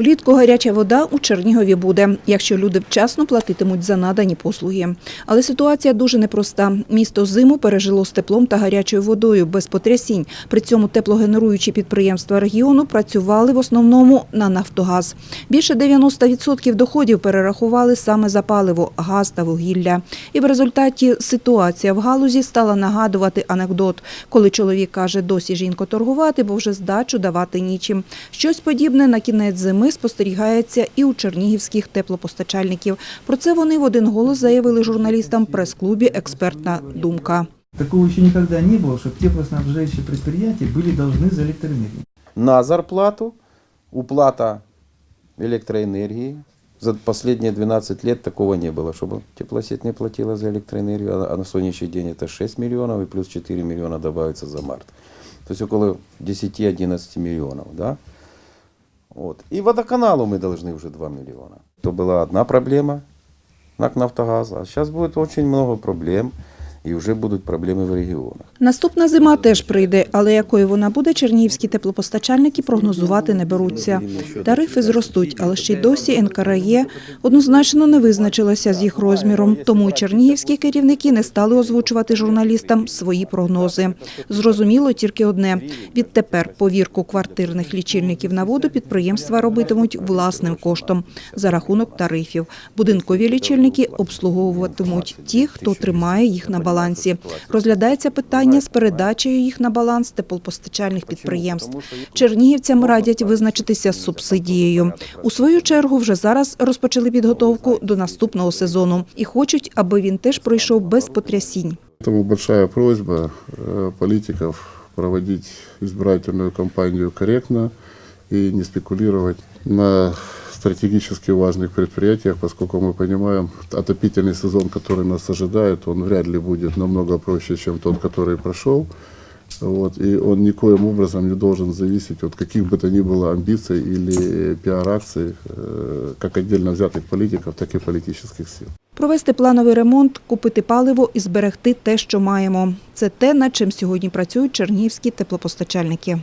Влітку гаряча вода у Чернігові буде, якщо люди вчасно платитимуть за надані послуги. Але ситуація дуже непроста. Місто зиму пережило з теплом та гарячою водою без потрясінь. При цьому теплогенеруючі підприємства регіону працювали в основному на Нафтогаз. Більше 90% доходів перерахували саме за паливо, газ та вугілля. І в результаті ситуація в галузі стала нагадувати анекдот, коли чоловік каже, досі жінко торгувати, бо вже здачу давати нічим. Щось подібне на кінець зими спостерігається і у чернігівських теплопостачальників. Про це вони в один голос заявили журналістам в прес-клубі «Експертна думка». Такого еще никогда не было, чтобы теплоснабжающие предприятия были должны за электроэнергию. на зарплату, уплата электроэнергии. За последние 12 лет такого не было, чтобы теплосеть не платила за электроэнергию, а на сегодняшний день это 6 миллионов и плюс 4 миллиона добавится за март. То есть около 10-11 миллионов. Да? Вот. И водоканалу мы должны уже 2 миллиона. То была одна проблема, НАК «Нафтогаз», а сейчас будет очень много проблем, и уже будут проблемы в регионах. Наступна зима теж прийде, але якою вона буде, чернігівські теплопостачальники прогнозувати не беруться. Тарифи зростуть, але ще й досі НКРЕ однозначно не визначилася з їх розміром. Тому чернігівські керівники не стали озвучувати журналістам свої прогнози. Зрозуміло тільки одне – відтепер повірку квартирних лічильників на воду підприємства робитимуть власним коштом за рахунок тарифів. Будинкові лічильники обслуговуватимуть ті, хто тримає їх на балансі. Розглядається питання з передачею їх на баланс теплопостачальних підприємств. Чернігівцям радять визначитися з субсидією. У свою чергу вже зараз розпочали підготовку до наступного сезону і хочуть, аби він теж пройшов без потрясінь. Поэтому большая просьба э, политиков проводить избирательную кампанию корректно и не спекулировать на стратегически важных предприятиях, поскольку мы понимаем, отопительный сезон, который нас ожидает, он вряд ли будет намного проще, чем тот, который прошел. Вот, и он никоим образом не должен зависеть от каких бы то ни было амбиций или пиар-акций, э, как отдельно взятых политиков, так и политических сил. Провести плановий ремонт, купити паливо і зберегти те, що маємо. Це те, над чим сьогодні працюють чернігівські теплопостачальники.